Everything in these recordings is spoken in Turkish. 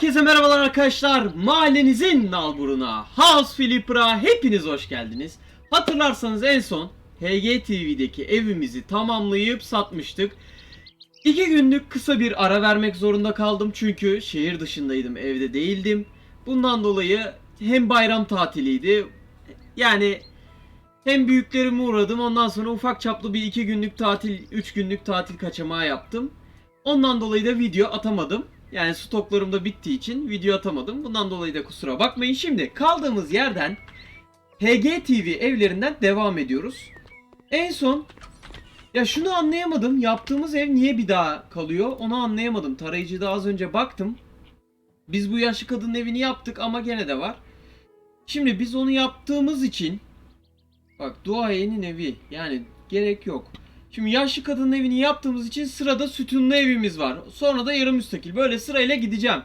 Herkese merhabalar arkadaşlar. Mahallenizin nalburuna, House Flipper'a hepiniz hoş geldiniz. Hatırlarsanız en son HG TV'deki evimizi tamamlayıp satmıştık. İki günlük kısa bir ara vermek zorunda kaldım çünkü şehir dışındaydım, evde değildim. Bundan dolayı hem bayram tatiliydi, yani hem büyüklerime uğradım ondan sonra ufak çaplı bir iki günlük tatil, üç günlük tatil kaçamağı yaptım. Ondan dolayı da video atamadım. Yani stoklarım da bittiği için video atamadım. Bundan dolayı da kusura bakmayın. Şimdi kaldığımız yerden HG TV evlerinden devam ediyoruz. En son ya şunu anlayamadım. Yaptığımız ev niye bir daha kalıyor? Onu anlayamadım. Tarayıcıda az önce baktım. Biz bu yaşlı kadının evini yaptık ama gene de var. Şimdi biz onu yaptığımız için bak duayenin evi yani gerek yok. Şimdi yaşlı kadının evini yaptığımız için sırada sütunlu evimiz var. Sonra da yarım müstakil. Böyle sırayla gideceğim.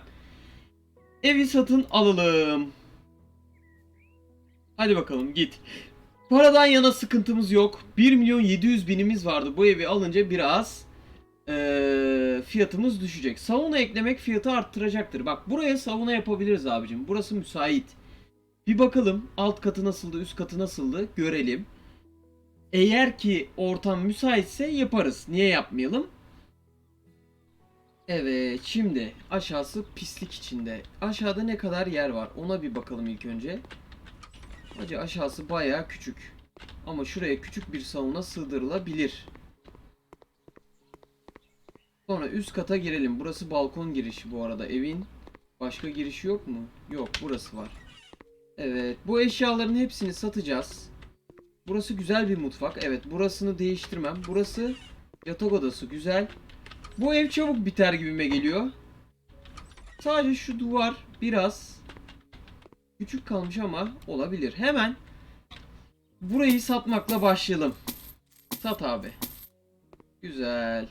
Evi satın alalım. Hadi bakalım git. Paradan yana sıkıntımız yok. 1 milyon 700 binimiz vardı. Bu evi alınca biraz eee, fiyatımız düşecek. Sauna eklemek fiyatı arttıracaktır. Bak buraya sauna yapabiliriz abicim. Burası müsait. Bir bakalım alt katı nasıldı, üst katı nasıldı görelim. Eğer ki ortam müsaitse yaparız. Niye yapmayalım? Evet, şimdi aşağısı pislik içinde. Aşağıda ne kadar yer var? Ona bir bakalım ilk önce. Hacı aşağısı bayağı küçük. Ama şuraya küçük bir sauna sığdırılabilir. Sonra üst kata girelim. Burası balkon girişi bu arada. Evin başka girişi yok mu? Yok, burası var. Evet, bu eşyaların hepsini satacağız. Burası güzel bir mutfak. Evet burasını değiştirmem. Burası yatak odası güzel. Bu ev çabuk biter gibime geliyor. Sadece şu duvar biraz küçük kalmış ama olabilir. Hemen burayı satmakla başlayalım. Sat abi. Güzel.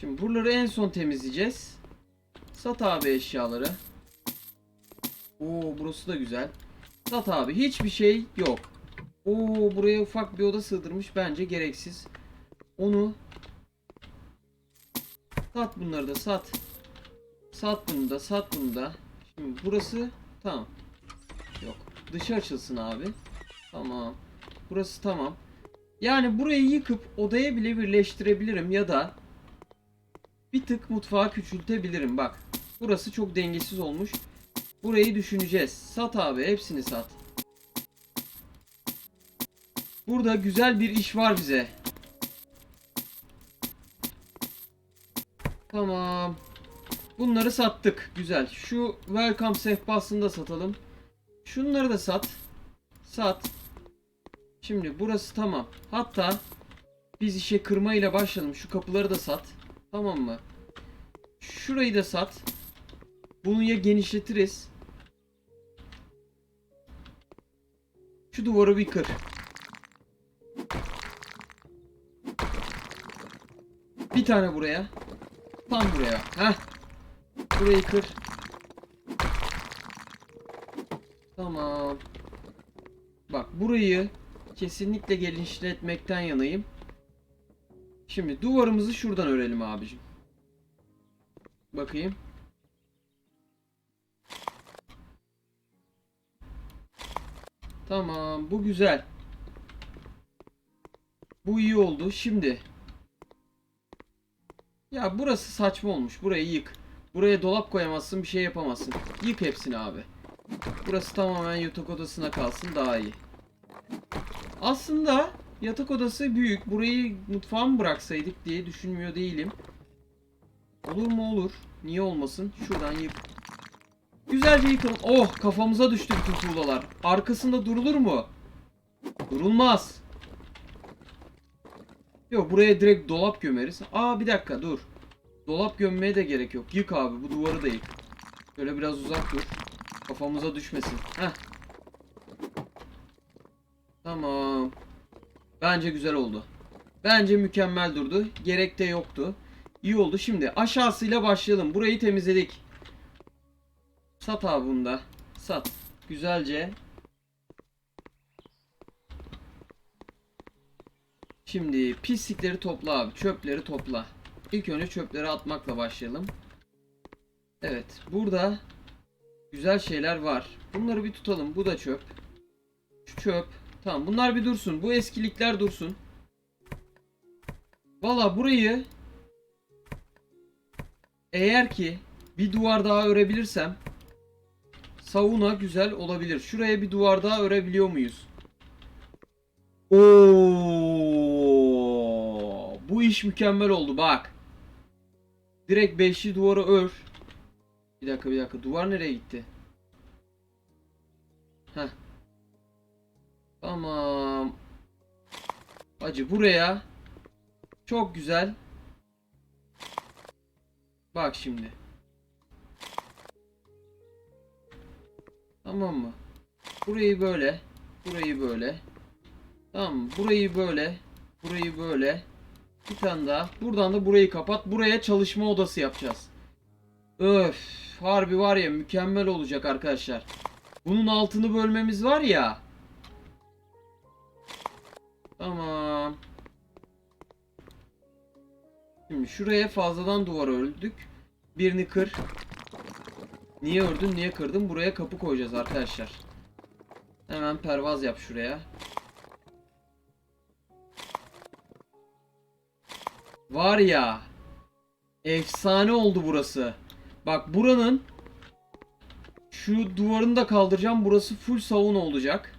Şimdi buraları en son temizleyeceğiz. Sat abi eşyaları. Oo burası da güzel. Sat abi. Hiçbir şey yok. Oo buraya ufak bir oda sığdırmış. Bence gereksiz. Onu sat bunları da sat. Sat bunu da sat bunu da. Şimdi burası tamam. Yok. Dışı açılsın abi. Tamam. Burası tamam. Yani burayı yıkıp odaya bile birleştirebilirim ya da bir tık mutfağı küçültebilirim. Bak. Burası çok dengesiz olmuş. Burayı düşüneceğiz. Sat abi. Hepsini sat. Burada güzel bir iş var bize. Tamam. Bunları sattık. Güzel. Şu welcome sehpasını da satalım. Şunları da sat. Sat. Şimdi burası tamam. Hatta biz işe kırma ile başlayalım. Şu kapıları da sat. Tamam mı? Şurayı da sat. Bunu ya genişletiriz. Şu duvarı bir kır. Bir tane buraya. Tam buraya. Heh. Burayı kır. Tamam. Bak burayı kesinlikle genişletmekten yanayım. Şimdi duvarımızı şuradan örelim abicim. Bakayım. Tamam, bu güzel. Bu iyi oldu. Şimdi ya burası saçma olmuş. Burayı yık. Buraya dolap koyamazsın, bir şey yapamazsın. Yık hepsini abi. Burası tamamen yatak odasına kalsın daha iyi. Aslında yatak odası büyük. Burayı mutfağa mı bıraksaydık diye düşünmüyor değilim. Olur mu olur. Niye olmasın? Şuradan yık. Güzelce yıkalım. Oh kafamıza düştü bütün tuğlalar. Arkasında durulur mu? Durulmaz. Yok buraya direkt dolap gömeriz. Aa bir dakika dur. Dolap gömmeye de gerek yok. Yık abi bu duvarı da yık. Şöyle biraz uzak dur. Kafamıza düşmesin. Heh. Tamam. Bence güzel oldu. Bence mükemmel durdu. Gerek de yoktu. İyi oldu. Şimdi aşağısıyla başlayalım. Burayı temizledik. Sat abi bunu da. Sat. Güzelce. Şimdi pislikleri topla abi. Çöpleri topla. İlk önce çöpleri atmakla başlayalım. Evet. Burada güzel şeyler var. Bunları bir tutalım. Bu da çöp. Şu çöp. Tamam bunlar bir dursun. Bu eskilikler dursun. Valla burayı eğer ki bir duvar daha örebilirsem sauna güzel olabilir. Şuraya bir duvar daha örebiliyor muyuz? Oo, bu iş mükemmel oldu bak. Direkt beşli duvarı ör. Bir dakika bir dakika. Duvar nereye gitti? Heh. Tamam. Hacı buraya çok güzel. Bak şimdi. Tamam mı? Burayı böyle. Burayı böyle. Tamam mı? Burayı böyle. Burayı böyle. Bir tane daha. Buradan da burayı kapat. Buraya çalışma odası yapacağız. Öf. Harbi var ya mükemmel olacak arkadaşlar. Bunun altını bölmemiz var ya. Tamam. Şimdi şuraya fazladan duvar ördük. Birini kır. Niye ördün, niye kırdın? Buraya kapı koyacağız arkadaşlar. Hemen pervaz yap şuraya. Var ya. Efsane oldu burası. Bak buranın şu duvarını da kaldıracağım. Burası full savun olacak.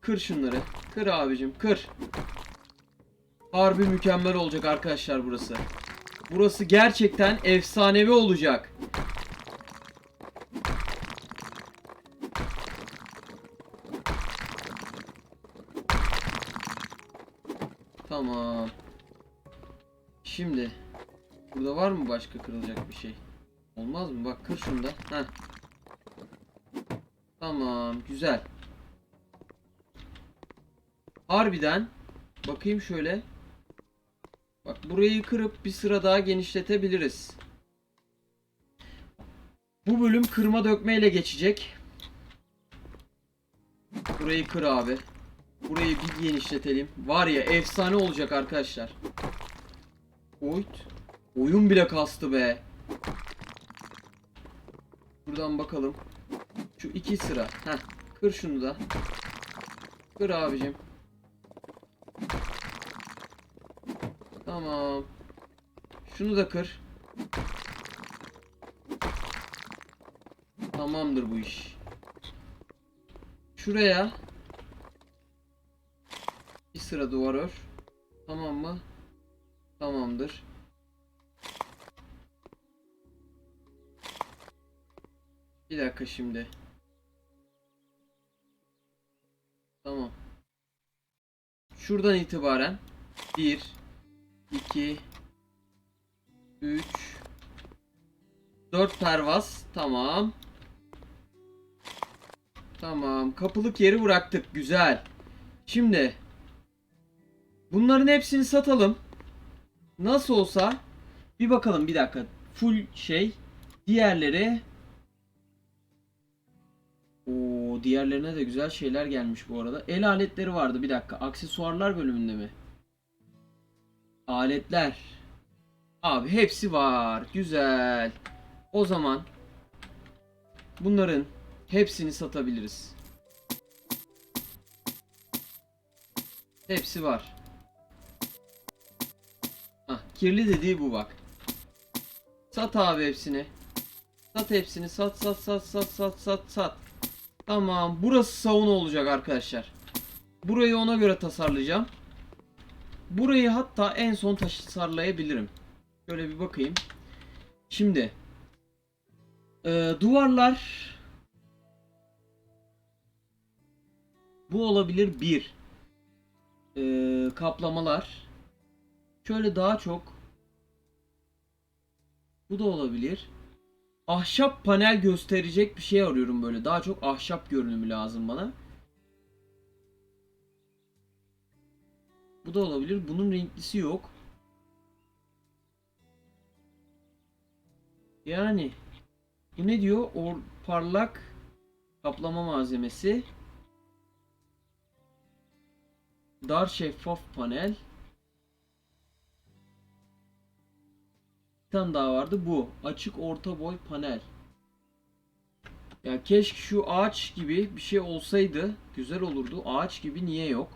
Kır şunları. Kır abicim, kır. Harbi mükemmel olacak arkadaşlar burası. Burası gerçekten efsanevi olacak. Başka kırılacak bir şey? Olmaz mı? Bak kır şunu da. Heh. Tamam, güzel. Harbiden bakayım şöyle. Bak burayı kırıp bir sıra daha genişletebiliriz. Bu bölüm kırma dökmeyle geçecek. Burayı kır abi. Burayı bir genişletelim. Var ya efsane olacak arkadaşlar. Oyt. Oyun bile kastı be. Buradan bakalım. Şu iki sıra. Heh. Kır şunu da. Kır abicim. Tamam. Şunu da kır. Tamamdır bu iş. Şuraya bir sıra duvar ör. Tamam mı? Tamamdır. Bir dakika şimdi. Tamam. Şuradan itibaren 1 2 3 4 pervaz. Tamam. Tamam. Kapılık yeri bıraktık. Güzel. Şimdi bunların hepsini satalım. Nasıl olsa bir bakalım bir dakika. Full şey. Diğerleri Oo, diğerlerine de güzel şeyler gelmiş bu arada. El aletleri vardı bir dakika. Aksesuarlar bölümünde mi? Aletler. Abi hepsi var. Güzel. O zaman bunların hepsini satabiliriz. Hepsi var. Hah, kirli dediği bu bak. Sat abi hepsini. Sat hepsini. Sat sat sat sat sat sat sat. Tamam. Burası sauna olacak arkadaşlar. Burayı ona göre tasarlayacağım. Burayı hatta en son tasarlayabilirim. Şöyle bir bakayım. Şimdi e, duvarlar bu olabilir bir E, kaplamalar şöyle daha çok bu da olabilir. Ahşap panel gösterecek bir şey arıyorum böyle. Daha çok ahşap görünümü lazım bana. Bu da olabilir. Bunun renklisi yok. Yani bu ne diyor? Or parlak kaplama malzemesi. Dar şeffaf panel. Tane daha vardı bu. Açık orta boy panel. Ya keşke şu ağaç gibi bir şey olsaydı güzel olurdu. Ağaç gibi niye yok?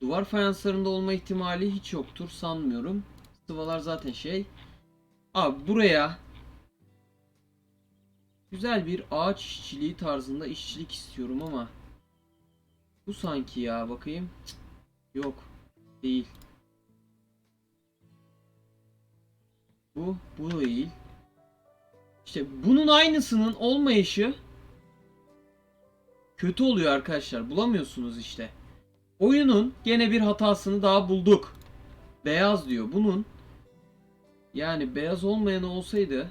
Duvar fayanslarında olma ihtimali hiç yoktur sanmıyorum. Sıvalar zaten şey. Abi buraya güzel bir ağaç işçiliği tarzında işçilik istiyorum ama bu sanki ya bakayım. Cık, Yok. Değil. Bu, bu değil. İşte bunun aynısının olmayışı kötü oluyor arkadaşlar. Bulamıyorsunuz işte. Oyunun gene bir hatasını daha bulduk. Beyaz diyor. Bunun yani beyaz olmayan olsaydı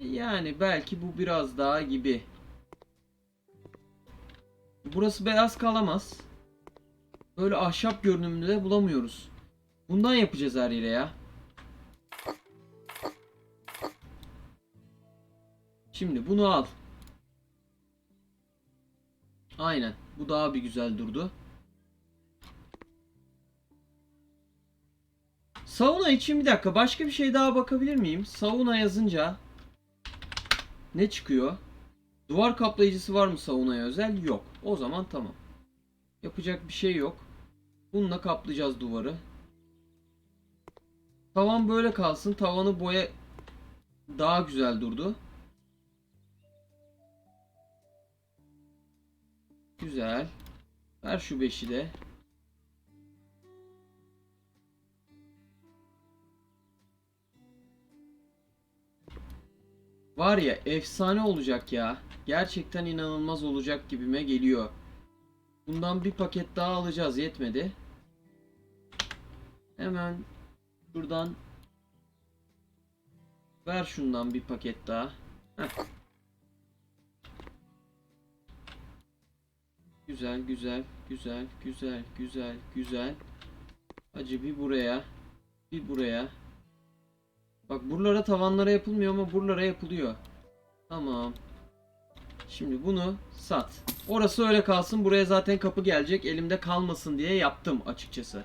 yani belki bu biraz daha gibi. Burası beyaz kalamaz. Böyle ahşap görünümlü de bulamıyoruz. Bundan yapacağız her yere ya. Şimdi bunu al. Aynen. Bu daha bir güzel durdu. Sauna için bir dakika. Başka bir şey daha bakabilir miyim? Sauna yazınca ne çıkıyor? Duvar kaplayıcısı var mı saunaya özel? Yok. O zaman tamam. Yapacak bir şey yok. Bununla kaplayacağız duvarı. Tavan böyle kalsın. Tavanı boya daha güzel durdu. Güzel. Ver şu beşi de. Var ya efsane olacak ya. Gerçekten inanılmaz olacak gibime geliyor. Bundan bir paket daha alacağız yetmedi. Hemen şuradan ver şundan bir paket daha. Güzel güzel güzel güzel güzel güzel. Acı bir buraya bir buraya. Bak buralara tavanlara yapılmıyor ama buralara yapılıyor. Tamam. Şimdi bunu sat. Orası öyle kalsın. Buraya zaten kapı gelecek. Elimde kalmasın diye yaptım açıkçası.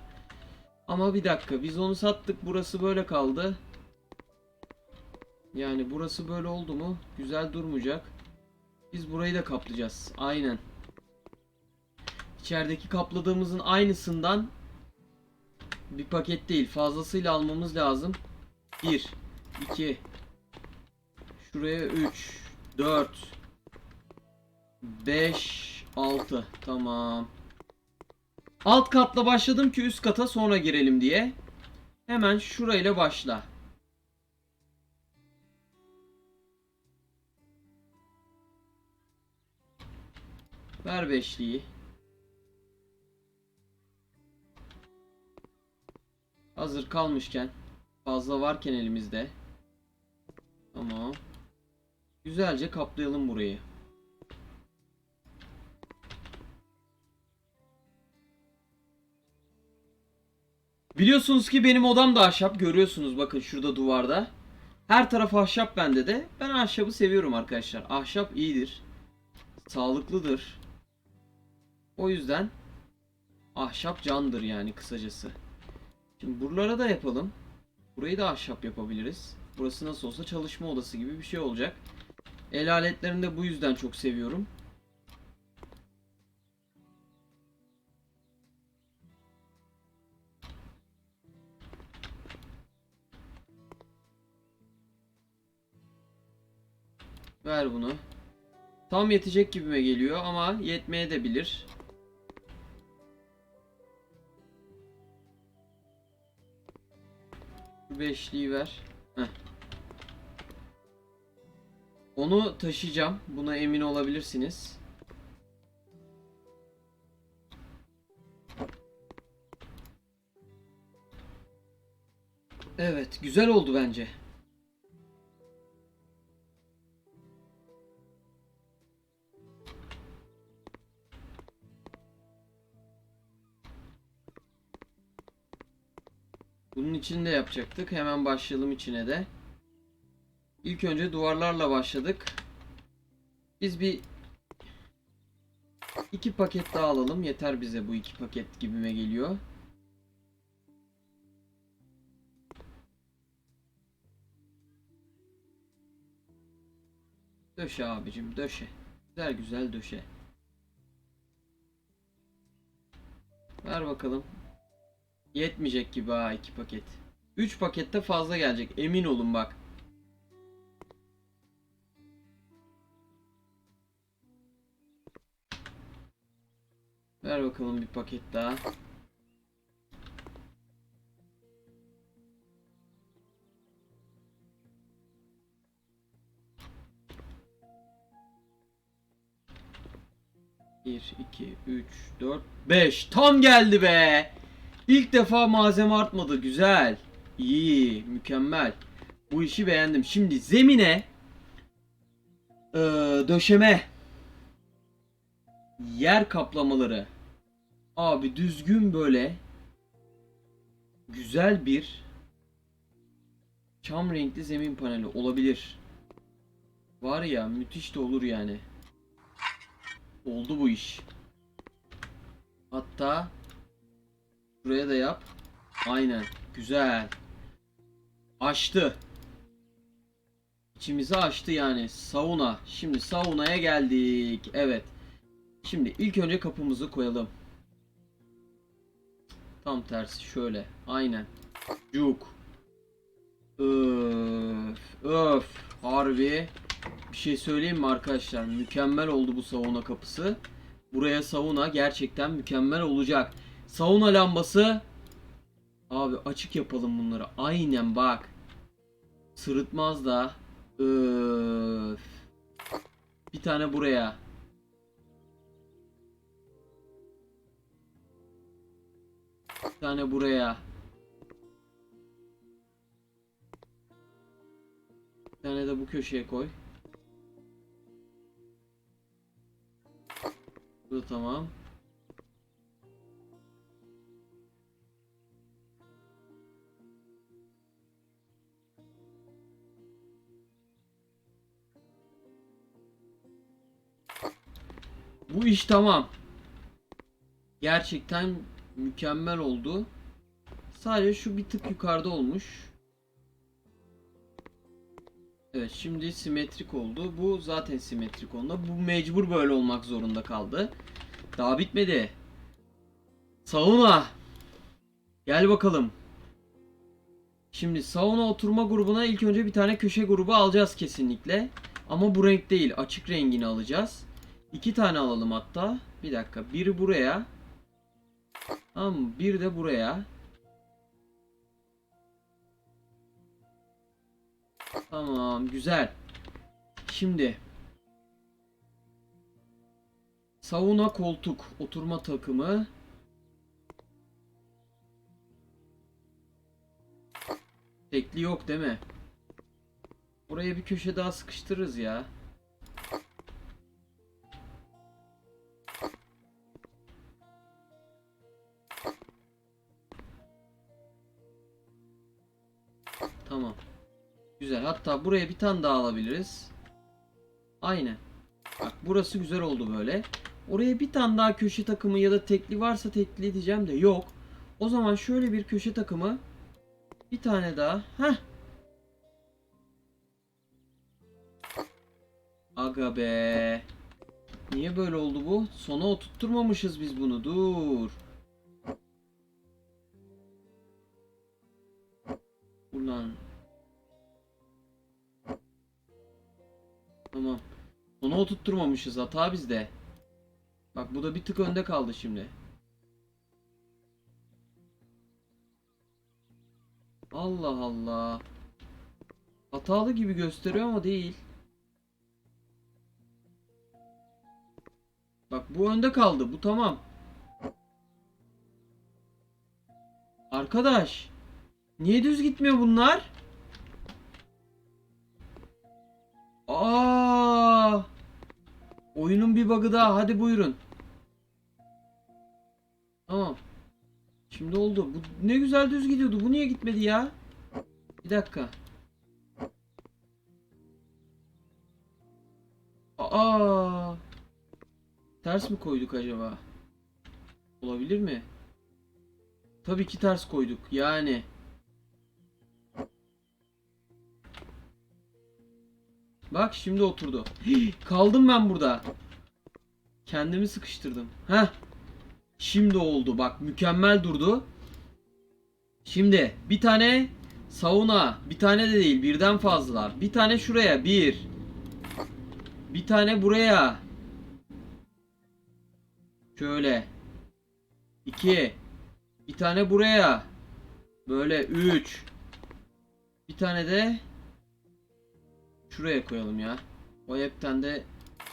Ama bir dakika. Biz onu sattık. Burası böyle kaldı. Yani burası böyle oldu mu? Güzel durmayacak. Biz burayı da kaplayacağız. Aynen. İçerideki kapladığımızın aynısından bir paket değil. Fazlasıyla almamız lazım. 1 2 Şuraya 3 4 5 6 Tamam. Alt katla başladım ki üst kata sonra girelim diye. Hemen şurayla başla. Ver beşliği. Hazır kalmışken fazla varken elimizde. Tamam. Güzelce kaplayalım burayı. Biliyorsunuz ki benim odam da ahşap. Görüyorsunuz bakın şurada duvarda. Her taraf ahşap bende de. Ben ahşabı seviyorum arkadaşlar. Ahşap iyidir. Sağlıklıdır. O yüzden ahşap candır yani kısacası. Şimdi buralara da yapalım. Burayı da ahşap yapabiliriz. Burası nasıl olsa çalışma odası gibi bir şey olacak. El aletlerini de bu yüzden çok seviyorum. Ver bunu. Tam yetecek gibime geliyor ama yetmeye de bilir. Şu beşliği ver. Heh. Onu taşıyacağım. Buna emin olabilirsiniz. Evet, güzel oldu bence. Bunun için de yapacaktık. Hemen başlayalım içine de. İlk önce duvarlarla başladık. Biz bir iki paket daha alalım. Yeter bize bu iki paket gibime geliyor. Döşe abicim döşe. Güzel güzel döşe. Ver bakalım. Yetmeyecek gibi ha iki paket. 3 pakette fazla gelecek emin olun bak. Ver bakalım bir paket daha. Bir, iki, üç, dört, beş. Tam geldi be. İlk defa malzeme artmadı. Güzel. İyi. Mükemmel. Bu işi beğendim. Şimdi zemine eee, döşeme yer kaplamaları abi düzgün böyle güzel bir çam renkli zemin paneli olabilir. Var ya müthiş de olur yani. Oldu bu iş. Hatta buraya da yap. Aynen. Güzel. Açtı. İçimizi açtı yani. Sauna. Şimdi saunaya geldik. Evet. Şimdi ilk önce kapımızı koyalım. Tam tersi şöyle. Aynen. Cuk. Öf. Öf. Harbi. Bir şey söyleyeyim mi arkadaşlar? Mükemmel oldu bu sauna kapısı. Buraya sauna gerçekten mükemmel olacak. Sauna lambası. Abi açık yapalım bunları. Aynen bak. Sırıtmaz da. Öf. Bir tane buraya. Bir tane buraya. Bir tane de bu köşeye koy. Bu da tamam. Bu iş tamam. Gerçekten mükemmel oldu. Sadece şu bir tık yukarıda olmuş. Evet şimdi simetrik oldu. Bu zaten simetrik oldu. Bu mecbur böyle olmak zorunda kaldı. Daha bitmedi. Sauna. Gel bakalım. Şimdi sauna oturma grubuna ilk önce bir tane köşe grubu alacağız kesinlikle. Ama bu renk değil. Açık rengini alacağız. İki tane alalım hatta. Bir dakika. Biri buraya. Tamam mı? Bir de buraya. Tamam. Güzel. Şimdi. Sauna koltuk. Oturma takımı. Tekli yok değil mi? Buraya bir köşe daha sıkıştırırız ya. Hatta buraya bir tane daha alabiliriz. Aynen. Bak burası güzel oldu böyle. Oraya bir tane daha köşe takımı ya da tekli varsa tekli diyeceğim de yok. O zaman şöyle bir köşe takımı bir tane daha. Heh. Aga be. Niye böyle oldu bu? Sona oturtturmamışız biz bunu. Dur. Sona oturtturmamışız. Hata bizde. Bak bu da bir tık önde kaldı şimdi. Allah Allah. Hatalı gibi gösteriyor ama değil. Bak bu önde kaldı. Bu tamam. Arkadaş. Niye düz gitmiyor bunlar? Aa! Oyunun bir bug'ı daha. Hadi buyurun. Tamam. Şimdi oldu. Bu ne güzel düz gidiyordu. Bu niye gitmedi ya? Bir dakika. Aa! Ters mi koyduk acaba? Olabilir mi? Tabii ki ters koyduk. Yani. Bak şimdi oturdu. Kaldım ben burada. Kendimi sıkıştırdım. Heh. Şimdi oldu. Bak mükemmel durdu. Şimdi bir tane sauna. Bir tane de değil. Birden fazla. Bir tane şuraya. Bir. Bir tane buraya. Şöyle. İki. Bir tane buraya. Böyle üç. Bir tane de şuraya koyalım ya. O hepten de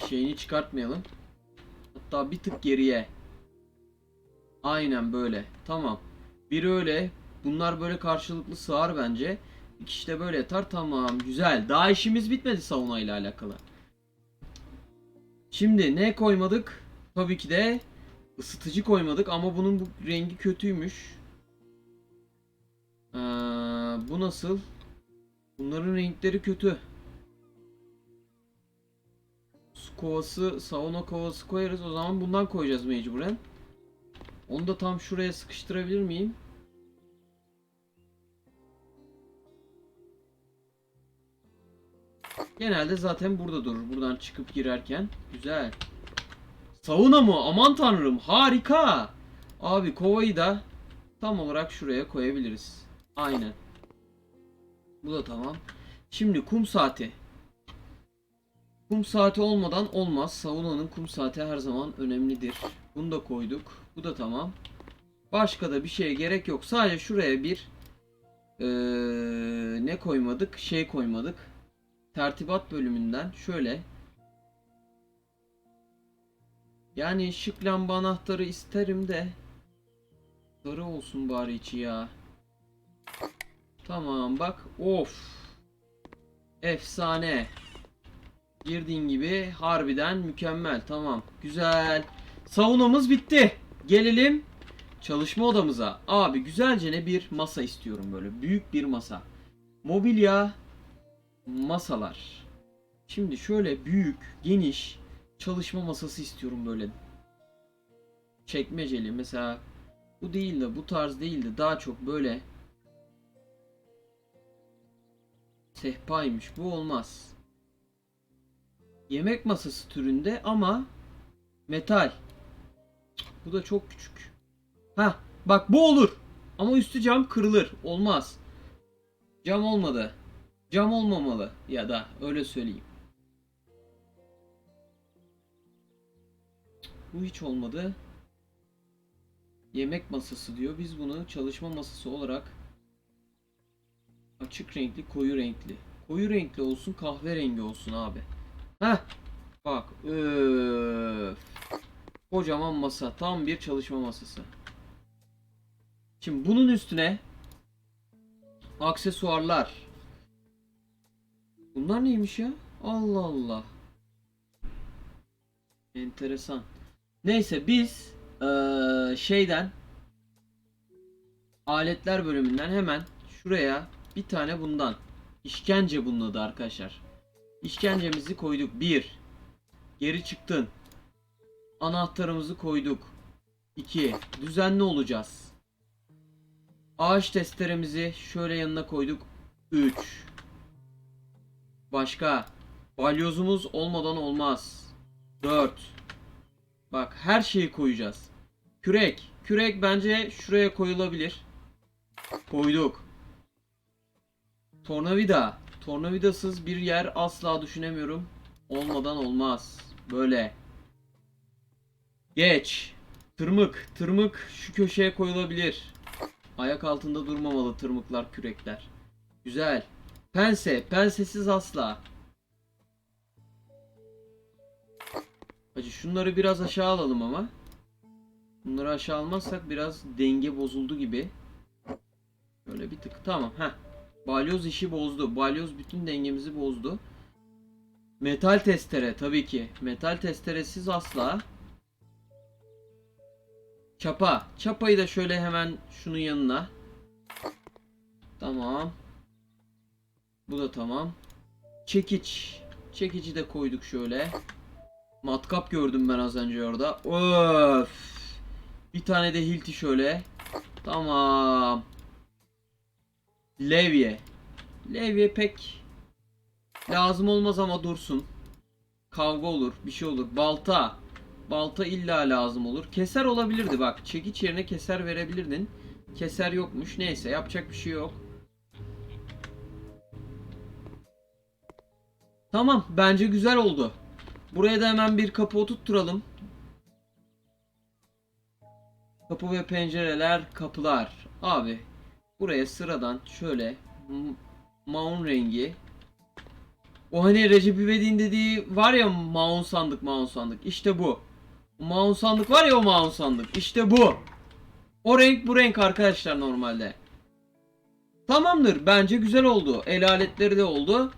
şeyini çıkartmayalım. Hatta bir tık geriye. Aynen böyle. Tamam. Biri öyle. Bunlar böyle karşılıklı sığar bence. İkisi de böyle yatar. Tamam. Güzel. Daha işimiz bitmedi sauna ile alakalı. Şimdi ne koymadık? Tabii ki de ısıtıcı koymadık ama bunun bu rengi kötüymüş. Ee, bu nasıl? Bunların renkleri kötü. Kovası, sauna kovası koyarız. O zaman bundan koyacağız mecburen. Onu da tam şuraya sıkıştırabilir miyim? Genelde zaten burada durur. Buradan çıkıp girerken. Güzel. Sauna mı? Aman tanrım. Harika. Abi kovayı da tam olarak şuraya koyabiliriz. Aynen. Bu da tamam. Şimdi kum saati. Kum saati olmadan olmaz. Saunanın kum saati her zaman önemlidir. Bunu da koyduk. Bu da tamam. Başka da bir şeye gerek yok. Sadece şuraya bir eee, ne koymadık? Şey koymadık. Tertibat bölümünden şöyle. Yani şık lamba anahtarı isterim de sarı olsun bari içi ya. Tamam bak. Of. Efsane. Girdiğin gibi harbiden mükemmel. Tamam. Güzel. Saunamız bitti. Gelelim çalışma odamıza. Abi güzelce ne bir masa istiyorum böyle. Büyük bir masa. Mobilya masalar. Şimdi şöyle büyük, geniş çalışma masası istiyorum böyle. Çekmeceli mesela bu değil de bu tarz değil de daha çok böyle sehpaymış. Bu olmaz. Yemek masası türünde ama metal. Bu da çok küçük. Ha, bak bu olur. Ama üstü cam kırılır. Olmaz. Cam olmadı. Cam olmamalı ya da öyle söyleyeyim. Bu hiç olmadı. Yemek masası diyor. Biz bunu çalışma masası olarak açık renkli, koyu renkli. Koyu renkli olsun, kahverengi olsun abi. Heh. Bak. Öf. Kocaman masa. Tam bir çalışma masası. Şimdi bunun üstüne aksesuarlar. Bunlar neymiş ya? Allah Allah. Enteresan. Neyse biz eee, şeyden aletler bölümünden hemen şuraya bir tane bundan işkence bunun adı arkadaşlar. İşkencemizi koyduk. Bir. Geri çıktın. Anahtarımızı koyduk. 2. Düzenli olacağız. Ağaç testeremizi şöyle yanına koyduk. 3. Başka. Balyozumuz olmadan olmaz. 4. Bak her şeyi koyacağız. Kürek. Kürek bence şuraya koyulabilir. Koyduk. Tornavida. Tornavidasız bir yer asla düşünemiyorum. Olmadan olmaz. Böyle. Geç. Tırmık. Tırmık şu köşeye koyulabilir. Ayak altında durmamalı tırmıklar, kürekler. Güzel. Pense. Pensesiz asla. Hacı şunları biraz aşağı alalım ama. Bunları aşağı almazsak biraz denge bozuldu gibi. Böyle bir tık. Tamam. Heh. Balyoz işi bozdu. Balyoz bütün dengemizi bozdu. Metal testere tabii ki. Metal testeresiz asla. Çapa. Çapayı da şöyle hemen şunun yanına. Tamam. Bu da tamam. Çekiç. Çekici de koyduk şöyle. Matkap gördüm ben az önce orada. Öf. Bir tane de hilti şöyle. Tamam. Levye. Levye pek Lazım olmaz ama dursun. Kavga olur, bir şey olur. Balta. Balta illa lazım olur. Keser olabilirdi bak. Çekiç yerine keser verebilirdin. Keser yokmuş. Neyse yapacak bir şey yok. Tamam bence güzel oldu. Buraya da hemen bir kapı oturtturalım. Kapı ve pencereler, kapılar. Abi buraya sıradan şöyle maun rengi. O hani Recep İvedik'in dediği var ya maun sandık maun sandık. İşte bu. Maun sandık var ya o maun sandık. İşte bu. O renk bu renk arkadaşlar normalde. Tamamdır. Bence güzel oldu. El aletleri de oldu.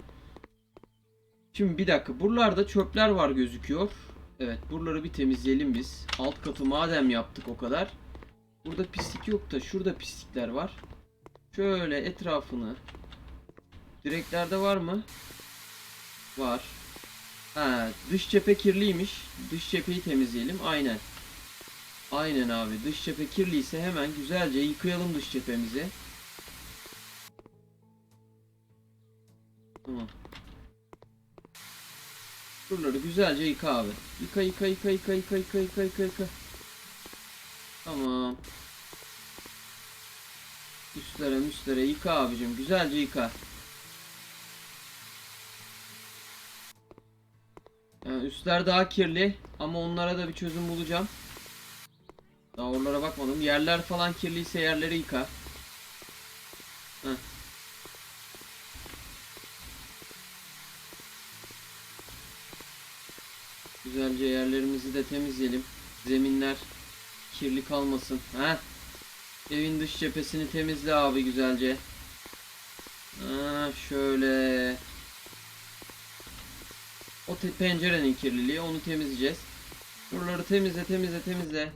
Şimdi bir dakika. Buralarda çöpler var gözüküyor. Evet buraları bir temizleyelim biz. Alt katı madem yaptık o kadar. Burada pislik yok da şurada pislikler var. Şöyle etrafını. Direklerde var mı? Var. Ha, dış cephe kirliymiş. Dış cepheyi temizleyelim. Aynen. Aynen abi. Dış cephe kirliyse hemen güzelce yıkayalım dış cephemizi. Tamam. Buraları güzelce yıka abi. Yıka yıka yıka yıka yıka yıka yıka yıka yıka. Tamam. Üstlere müstlere yıka abicim. Güzelce yıka. Yani üstler daha kirli ama onlara da bir çözüm bulacağım. Daha oralara bakmadım. Yerler falan kirliyse yerleri yıka. Güzelce yerlerimizi de temizleyelim. Zeminler kirli kalmasın. Heh. Evin dış cephesini temizle abi güzelce. Ha, şöyle. O te- pencerenin kirliliği onu temizleyeceğiz. Buraları temizle temizle temizle.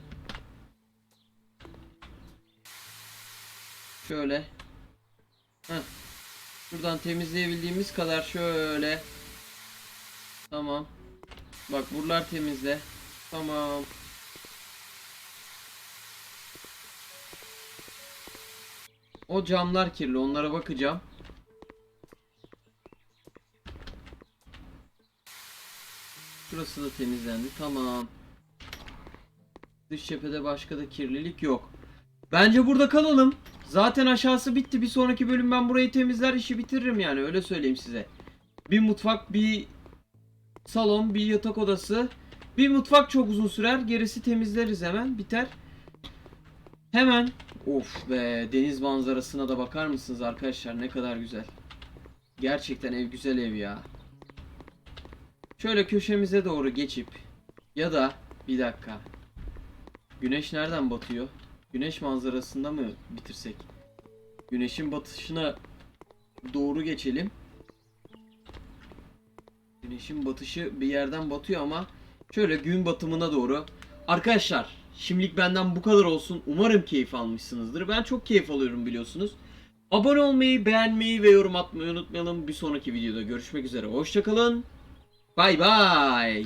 Şöyle. Heh. Şuradan temizleyebildiğimiz kadar şöyle. Tamam. Bak buralar temizle. Tamam. O camlar kirli. Onlara bakacağım. Şurası da temizlendi. Tamam. Dış cephede başka da kirlilik yok. Bence burada kalalım. Zaten aşağısı bitti. Bir sonraki bölüm ben burayı temizler işi bitiririm yani öyle söyleyeyim size. Bir mutfak, bir salon, bir yatak odası. Bir mutfak çok uzun sürer. Gerisi temizleriz hemen. Biter. Hemen. Of be deniz manzarasına da bakar mısınız arkadaşlar ne kadar güzel. Gerçekten ev güzel ev ya. Şöyle köşemize doğru geçip ya da bir dakika. Güneş nereden batıyor? Güneş manzarasında mı bitirsek? Güneşin batışına doğru geçelim. Güneşin batışı bir yerden batıyor ama şöyle gün batımına doğru. Arkadaşlar şimdilik benden bu kadar olsun. Umarım keyif almışsınızdır. Ben çok keyif alıyorum biliyorsunuz. Abone olmayı, beğenmeyi ve yorum atmayı unutmayalım. Bir sonraki videoda görüşmek üzere. Hoşçakalın. Bay bay.